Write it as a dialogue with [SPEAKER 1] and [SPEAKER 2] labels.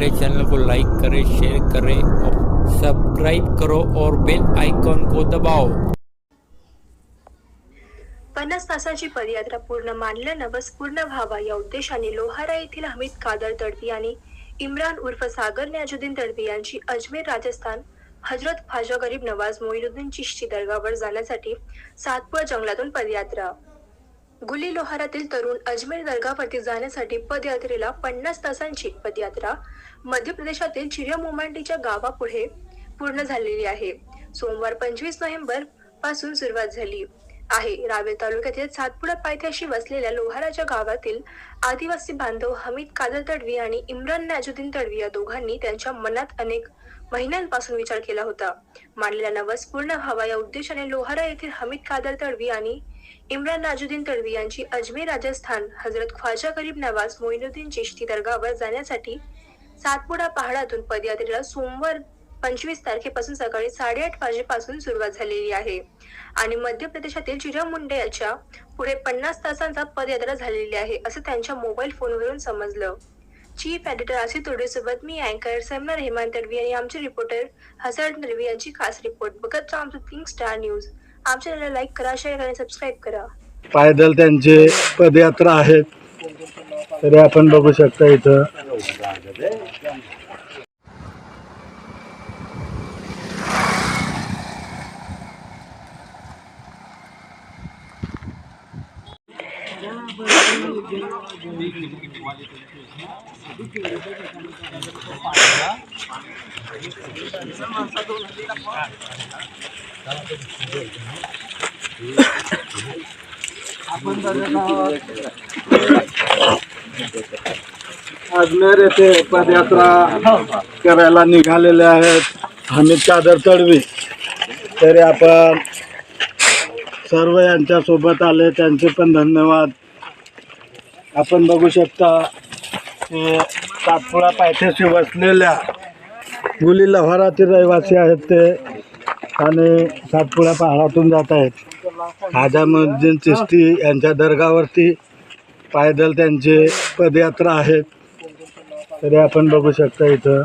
[SPEAKER 1] हमारे चैनल को लाइक करें शेयर करें और सब्सक्राइब करो और बेल आइकॉन को दबाओ।
[SPEAKER 2] पन्नास तासाची पदयात्रा पूर्ण मानल्यानं बस पूर्ण व्हावा या उद्देशाने लोहारा येथील हमीद कादर तडवी आणि इम्रान उर्फ सागर न्याजुद्दीन तडवी यांची अजमेर राजस्थान हजरत ख्वाजा गरीब नवाज मोहिनुद्दीन चिश्ती दर्गावर जाण्यासाठी सातपुळा जंगलातून पदयात्रा गुली लोहारातील तरुण अजमेर दर्गावरती जाण्यासाठी पदयात्रेला पन्नास तासांची पदयात्रा. मध्य प्रदेशातील चिरिया मोमांडीच्या गावापुढे पूर्ण झालेली आहे. सोमवार पंचवीस नोव्हेंबरपासून सुरुवात झाली आहे. रावेर तालुक्यातील सातपुडा पायथ्याशी वसलेल्या लोहाराच्या गावातील आदिवासी बांधव हमीद कादर तडवी आणि इम्रान नाजुद्दीन तडवी या दोघांनी त्यांच्या मनात अनेक महिन्यांपासून विचार केला होता. मांडलेला नवस पूर्ण व्हावा या उद्देशाने लोहारा येथील हमीद कादर तडवी आणि इम्रान नाजुद्दीन तडवी यांची अजमेर राजस्थान हजरत ख्वाजा गरीब नवाज मोईनुद्दीन चिश्ती दर्गावर जाण्यासाठी सातपुडा पहाडातून पदयात्रेला सोमवार पंचवीस तारखेपासून सकाळी साडेआठ वाजेपासून सुरुवात झालेली आहे. आणि मध्य प्रदेशातील चिरामुंडे याच्यापुढे पन्नास तासांचा पदयात्रा झालेली आहे असं त्यांच्या मोबाईल फोनवरून समजलं. चीफ एडिटर आसिफ तोडेसोबत मी अँकर सैमना रेहमान तडवी आणि आमचे रिपोर्टर हसन तडवी यांची खास रिपोर्ट. बघत आमचं किंग स्टार न्यूज. आमच्या चॅनलला लाईक करा शेअर आणि सबस्क्राईब करा.
[SPEAKER 3] पायदल त्यांचे पदयात्रा आहेत. तरी आपण बघू शकता इथं. अजमेर येथे पदयात्रा करायला निघालेले आहेत. हमीद चादर तडवी. तरी आपण सर्व यांच्यासोबत आले. त्यांचे पण धन्यवाद. आपण बघू शकता ते सातपुडा पायथ्याशी वसलेल्या गुली लव्हारातील रहिवासी आहेत ते आणि सातपुडा पहाडातून जात आहेत. खाजामुद्दीन चिस्ती यांच्या दर्गावरती पायदल त्यांचे पदयात्रा आहेत. तरी आपण बघू शकता इथं